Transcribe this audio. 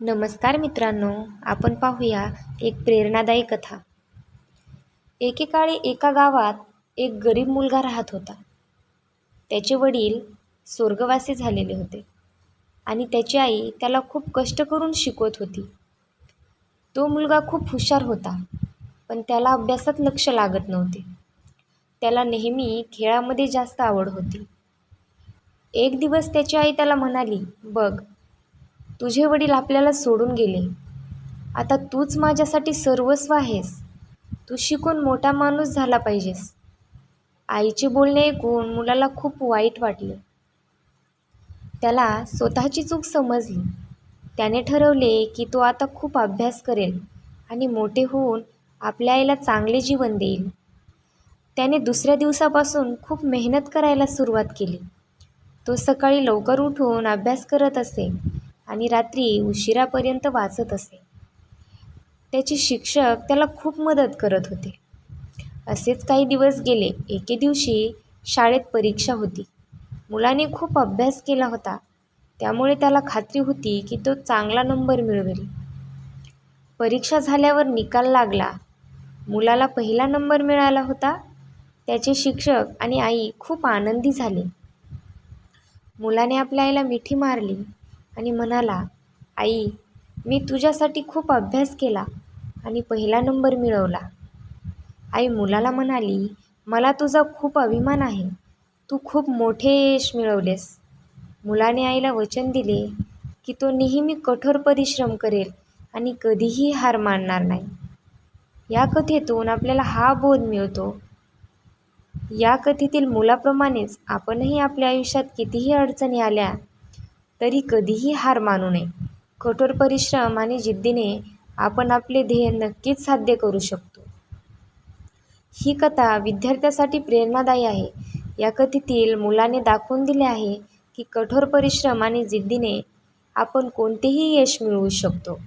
नमस्कार मित्रांनो आपण पाहूया एक प्रेरणादायी कथा. एकेकाळी एका गावात एक गरीब मुलगा राहत होता. त्याचे वडील स्वर्गवासी झालेले होते आणि त्याची आई त्याला खूप कष्ट करून शिकवत होती. तो मुलगा खूप हुशार होता पण त्याला अभ्यासात लक्ष लागत नव्हते. त्याला नेहमी खेळामध्ये जास्त आवड होती. एक दिवस त्याची आई त्याला म्हणाली बघ तुझे वडील आपल्याला सोडून गेले. आता तूच माझ्यासाठी सर्वस्व आहेस. तू शिकून मोठा माणूस झाला पाहिजेस. आईचे बोलणे ऐकून मुलाला खूप वाईट वाटले. त्याला स्वतःची चूक समजली. त्याने ठरवले की तो आता खूप अभ्यास करेल आणि मोठे होऊन आपल्या आईला चांगले जीवन देईल. त्याने दुसऱ्या दिवसापासून खूप मेहनत करायला सुरुवात केली. तो सकाळी लवकर उठून अभ्यास करत असे. आणि रात्री उशिरापर्यंत वाचत असे. त्याचे शिक्षक त्याला खूप मदत करत होते. असेच काही दिवस गेले. एके दिवशी शाळेत परीक्षा होती. मुलाने खूप अभ्यास केला होता. त्यामुळे त्याला खात्री होती की तो चांगला नंबर मिळवेल. परीक्षा झाल्यावर निकाल लागला. मुलाला पहिला नंबर मिळाला होता. त्याचे शिक्षक आणि आई खूप आनंदी झाले. मुलाने आपल्या आईला मिठी मारली. आणि म्हणाला आई मी तुझ्यासाठी खूप अभ्यास केला आणि पहिला नंबर मिळवला. आई मुलाला म्हणाली मला तुझा खूप अभिमान आहे. तू खूप मोठे यश मिळवलेस. मुलाने आईला वचन दिले की तो नेहमी कठोर परिश्रम करेल आणि कधीही हार मानणार नाही. या कथेतून आपल्याला हा बोध मिळतो. या कथेतील मुलाप्रमाणेच आपणही आपल्या आयुष्यात कितीही अडचणी आल्या तरी कधीही हार मानू नये. कठोर परिश्रम आणि जिद्दीने आपण आपले ध्येय नक्कीच साध्य करू शकतो. ही कथा विद्यार्थ्यासाठी प्रेरणादायी आहे. या कथेतील मुलाने दाखवून दिले आहे की कठोर परिश्रम आणि जिद्दीने आपण कोणतेही यश मिळवू शकतो.